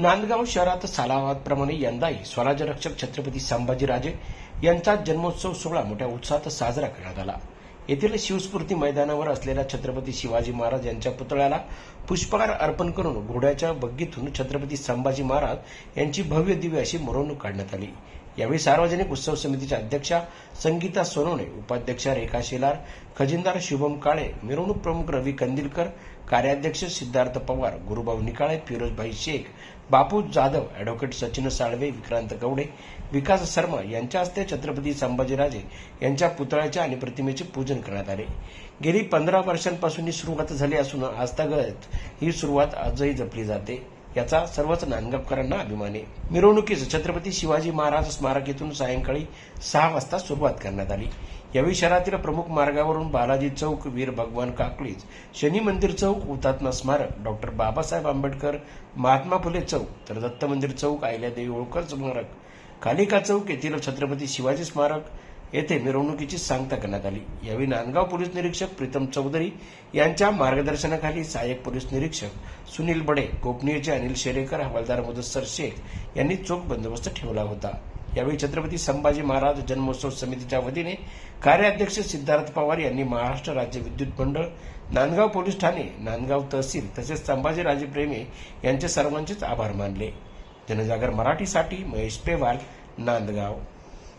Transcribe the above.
नांदगाव शहरात सालावादप्रमाणे यंदाही स्वराज्यरक्षक छत्रपती संभाजीराजे यांचा जन्मोत्सव सोहळा मोठ्या उत्साहात साजरा करण्यात आला. येथील शिवस्फूर्ती मैदानावर असलेल्या छत्रपती शिवाजी महाराज यांच्या पुतळ्याला पुष्पहार अर्पण करून घोड्याच्या बग्गीतून छत्रपती संभाजी महाराज यांची भव्य दिव्य अशी मिरवणूक काढण्यात आली. यावेळी सार्वजनिक उत्सव समितीच्या अध्यक्षा संगीता सोनवणे उपाध्यक्षा रेखा शेलार खजिनदार शुभम काळे मिरवणूक प्रमुख रवी कंदिलकर कार्याध्यक्ष सिद्धार्थ पवार गुरुभाऊ निकाळे फिरोजभाई शेख बापू जाधव अॅडव्होकेट सचिन साळवे विक्रांत गवडे विकास शर्मा यांच्या हस्ते छत्रपती संभाजीराजे यांच्या पुतळ्याच्या आणि प्रतिमेचे पूजन करण्यात आले. गेली पंधरा वर्षांपासून ही सुरुवात झाली असून आजतागत ही सुरुवात आजही जपली जाते. याचा सर्वच नांदगावकरांना अभिमान. आहे मिरवणुकीस छत्रपती शिवाजी महाराज स्मारक सायंकाळी सहा वाजता सुरुवात करण्यात आली. यावेळी शहरातील प्रमुख मार्गावरून बालाजी चौक वीर भगवान काकळीज शनी मंदिर चौक हुतात्मा स्मारक डॉक्टर बाबासाहेब आंबेडकर महात्मा फुले चौक तर दत्त मंदिर चौक आयल्यादेवी होळकर स्मारक कालिका चौक येथील छत्रपती शिवाजी स्मारक येथे मिरवणुकीची सांगता करण्यात आली. यावेळी नांदगाव पोलीस निरीक्षक प्रीतम चौधरी यांच्या मार्गदर्शनाखाली सहाय्यक पोलीस निरीक्षक सुनील बडे गोपनीयचे अनिल शेरेकर हवालदार मुदस्सर शेख यांनी चोख बंदोबस्त ठेवला होता. यावेळी छत्रपती संभाजी महाराज जन्मोत्सव समितीच्या वतीने कार्याध्यक्ष सिद्धार्थ पवार यांनी महाराष्ट्र राज्य विद्युत मंडळ नांदगाव पोलीस ठाणे नांदगाव तहसील तसेच संभाजीराजे राजेप्रेमी यांचे सर्वांचेच आभार मानले. जनजागर मराठीसाठी महेश पेवाल नांदगाव.